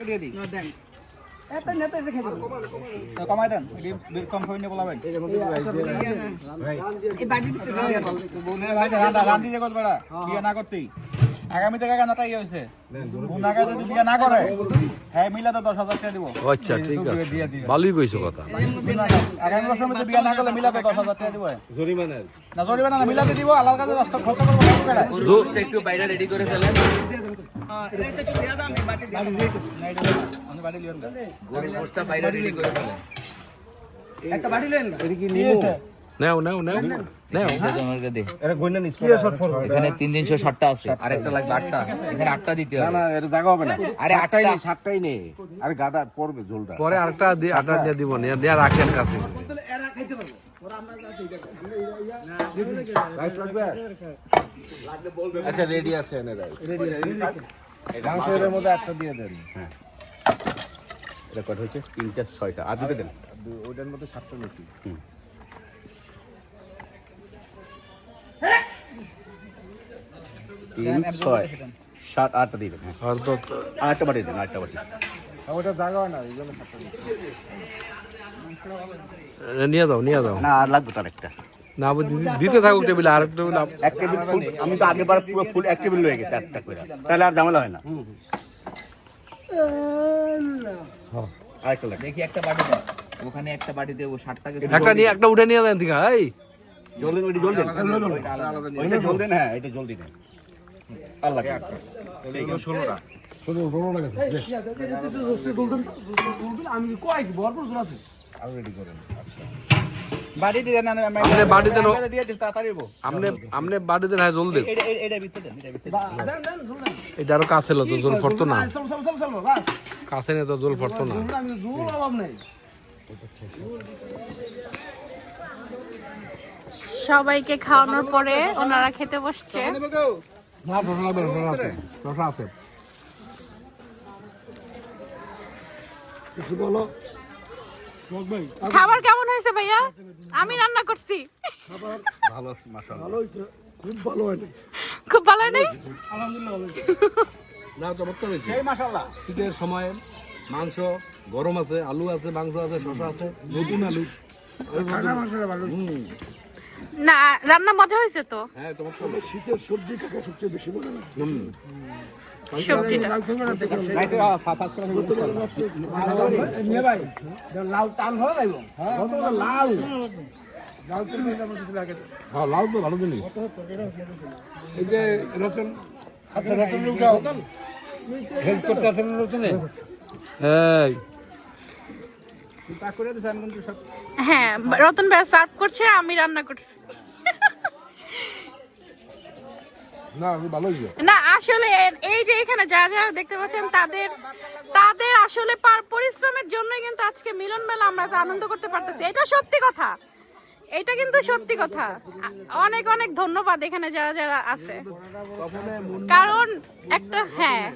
দিয়ে দিই। দেন। এটা নেতা রেখে দেবো তো কমাই দেন কম বলাবেন এই বাড়িতে রান। দিয়ে কত না করতেই আগামী থেকে কেনটা ইয়ে হয়েছে উনাকে যদি বিয়ে না করে হ্যাঁ মিলা তো দশ হাজার টাকা দিব। আচ্ছা ঠিক আছে। ভালোই কইছো কথা। আগামী বছর মধ্যে বিয়ে না করলে মিলা তো দশ হাজার টাকা দিব। না জরিমানা না মিলাতে দিব কাছে দশ টাকা খরচ করব একটু বাইরে রেডি করে ফেলেন। এটা একটু দেয়া দাও, আমি বাড়িতে দিয়ে দেবো। না, এটা আমি না। না নেও নেও। নেও। নেও এখানে তিন তিনশো ষাটটা আছে। আরেকটা লাগবে আটটা। এখানে আটটা দিতে হবে না এটা জায়গা হবে না। আরে আটটাই নেই সাতটাই নেই। আরে গাদা পড়বে ঝোলটা পরে আরেকটা দিয়ে দিব রাখেন কাছে। কাছে। তাহলে এরা খাইতে পারব ওরা আমরা যাচ্ছি এটা রাইস লাগবে আচ্ছা রেডি আছে এনে রাইস মাংস মধ্যে আটটা দিয়ে দেন। হ্যাঁ। এটা কত হয়েছে? তিনটা ছয়টা। আর দুটো দেন। ওটার মধ্যে সাতটা নিয়েছি। তিন ছয় সাত আটটা দিয়ে দেন হ্যাঁ। আর আটটা বাড়িয়ে দেন আটটা বাড়ি ওটা জায়গা হয় না এই জন্য নিয়ে যাও নিয়ে যাও। না আর লাগবে তার একটা। না দিতে থাকুক টেবিলে আর টেবিল এক টেবিল ফুল আমি তো আগেবার পুরো ফুল এক টেবিল হয়ে গেছে একটা করে। তাহলে আর ঝামেলা হয় না। দেখি একটা বাটি দেন। ওখানে একটা বাটি দেবো ষাটটাকে একটা নিয়ে একটা উঠে নিয়ে দেন ঠিক এই। জল দিন ওইটা জল দিন। ওইটা জল দিন হ্যাঁ এটা জল দিন। আল্লাহ ষোলোটা আমি কয় ভরপুর আছে। আরও রেডি করেন বাড়ি দিয়ে দেন, আমি- আমি- আপনি বাড়ি দেন দিয়ে দিচ্ছি, তাড়াতাড়ি হব। আমনে আমনে বাড়ি দেন হ্যাঁ জল এটা- এটা- এটা ভিতরে দেন, এটা ভিতরে দেন। দেন দেন এটা আরও কাছে লো তো জল ফরতো না। চল চল চল চল বাস। কাছে তো জল ফরতো না। আমি জোর অভাব নাই। সবাইকে খাওয়ানোর পরে ওনারা খেতে বসছে। দেবো কেউ? খাবার কেমন হয়েছে ভাইয়া? আমি রান্না করছি। ভালো মাশাআল্লাহ খুব ভালো নেই না চমৎকার হয়েছে। সেই মাশাআল্লাহ। শীতের সময় মাংস গরম আছে আলু আছে মাংস আছে শশা আছে নতুন আলু। না রান্না মজা হয়েছে তো। হ্যাঁ চমৎকার সবজিটা। খাইতে, আহ, ফা- ফার্স্ট ক্লাস করতে হবে। নিয়ে লাউ টান লাউ? লাউ তো লাগে হ্যাঁ লাউ তো ভালো জিনিস। এই যে রতন আচ্ছা রতন হেল্প করতে আছেন রতনে। এই তা করে দিছে, আমি কিন্তু সব- হ্যাঁ রতন ভাই সার্ভ করছে আমি রান্না করছি। না আসলে এই যে এখানে যারা যারা দেখতে পাচ্ছেন তাদের তাদের আসলে পরিশ্রমের জন্যই কিন্তু আজকে মিলন মেলা আমরা আনন্দ করতে পারতেছি। এটা সত্যি কথা। এটা কিন্তু সত্যি কথা। অনেক অনেক ধন্যবাদ এখানে যারা যারা আছে। কারণ একটা হ্যাঁ।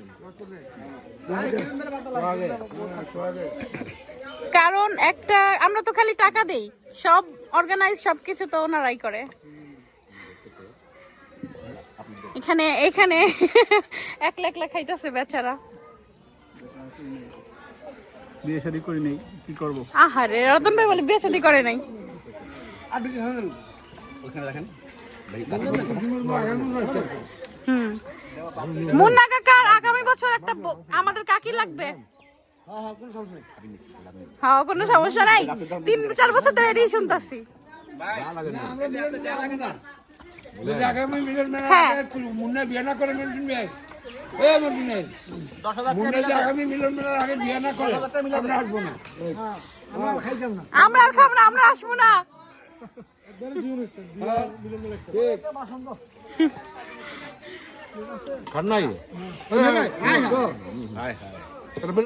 কারণ একটা আমরা তো খালি টাকা দেই। সব অর্গানাইজ সবকিছু তো ওনারাই করে। এখানে এখানে একলা একলা খাইতেছে বেচারা। বিয়ে শাদী করি নেই কি করব? আহারে রতন ভাই বলে বিয়ে শাদী করে নাই। আর বেশি না ওখানে রাখেন। হুম। মুন্না কাকার আগামী বছর একটা আমাদের কাকি লাগবে? হ্যাঁ কোনো সমস্যা নাই। তিন চার বছর ধরে এটাই শুনতাছি। হ্যাঁ। আমরা আসব না আমরা খাইতাম না আমরা আর খাব না আমরা আসব না। খান নাই?